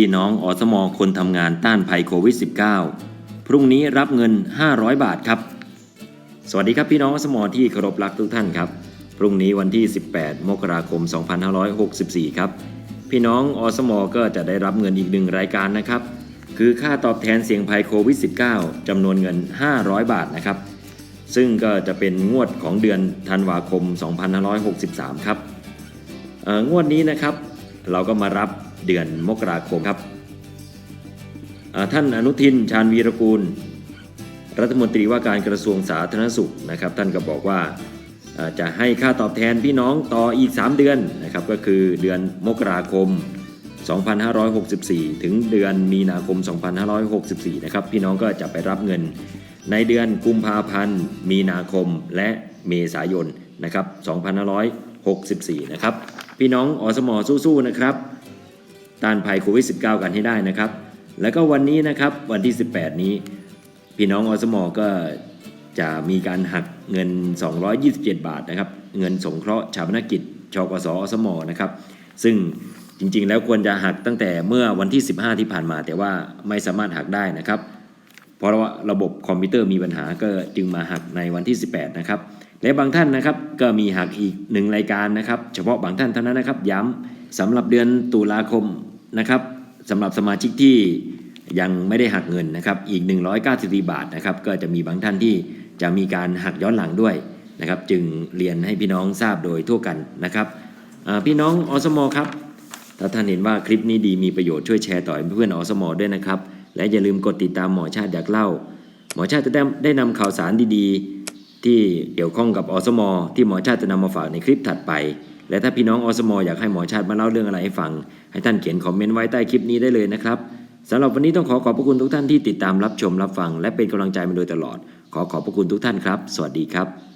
พี่น้องอสมคนทำงานต้านภัยโควิด -19 พรุ่งนี้รับเงิน 500 บาทครับ สวัสดีครับพี่น้องอสมที่เคารพรักทุกท่านครับ พรุ่งนี้วันที่ 18 มกราคม 2564 ครับ พี่น้องอสมก็จะได้รับเงินอีกหนึ่งรายการนะครับ คือค่าตอบแทนเสี่ยงภัยโควิด -19 จำนวนเงิน 500 บาทนะครับ ซึ่งก็จะเป็นงวดของเดือนธันวาคม 2563 ครับงวดนี้นะครับเราก็มารับ เดือนมกราคมครับท่านอนุทินชาญวีรกูล รัฐมนตรีว่าการกระทรวงสาธารณสุขนะครับ ท่านก็บอกว่าจะให้ค่าตอบแทนพี่น้องต่ออีก 3 เดือนนะครับก็คือเดือนมกราคม 2564 ถึงเดือนมีนาคม 2564 นะครับพี่น้องก็จะไปรับเงินในเดือนกุมภาพันธ์ มีนาคมและเมษายนนะครับ 2564 นะครับ พี่น้องอสมสู้ๆนะครับ ต้านภัยโควิด -19 กันให้ได้นะครับ แล้วก็วันนี้นะครับวันที่ 18 นี้ พี่น้องอสมก็จะมีการหักเงิน 227 บาทนะครับ เงินสงเคราะห์ชาปนกิจชกสอสมนะครับ ซึ่งจริงๆ แล้วควรจะหักตั้งแต่เมื่อวันที่ 15 ที่ผ่านมา แต่ว่าไม่สามารถหักได้นะครับ เพราะว่าระบบคอมพิวเตอร์มีปัญหาก็จึงมาหักในวันที่ 18 นะครับ และบางท่านนะครับก็มีหักอีกหนึ่งรายการนะครับ เฉพาะบางท่านเท่านั้นนะครับ ย้ำสำหรับเดือนตุลาคม นะครับสำหรับสมาชิกที่ยังไม่ได้หักเงินนะครับอีก 194 บาทนะครับก็จะมีบางท่านที่จะมีการหักย้อนหลังด้วยนะครับจึงเรียนให้พี่น้องทราบโดยทั่วกันนะครับพี่น้องอสมครับถ้าท่านเห็นว่าคลิปนี้ดีมีประโยชน์ช่วยแชร์ต่อเพื่อนอสมด้วยนะครับ และอย่าลืมกดติดตามหมอชาติอยากเล่า หมอชาติจะได้ได้นำข่าวสารดีๆ ที่เกี่ยวข้องกับอสมที่หมอชาติจะนำมาฝากในคลิปถัดไป และถ้าพี่น้องอสมอยากให้หมอชาติมาเล่าเรื่องอะไรให้ฟัง ให้ท่านเขียนคอมเมนต์ไว้ใต้คลิปนี้ได้เลยนะครับสำหรับวันนี้ต้องขอขอบพระคุณทุกท่านที่ติดตามรับชมรับฟัง และเป็นกำลังใจมาโดยตลอด ขอขอบพระคุณทุกท่านครับ สวัสดีครับ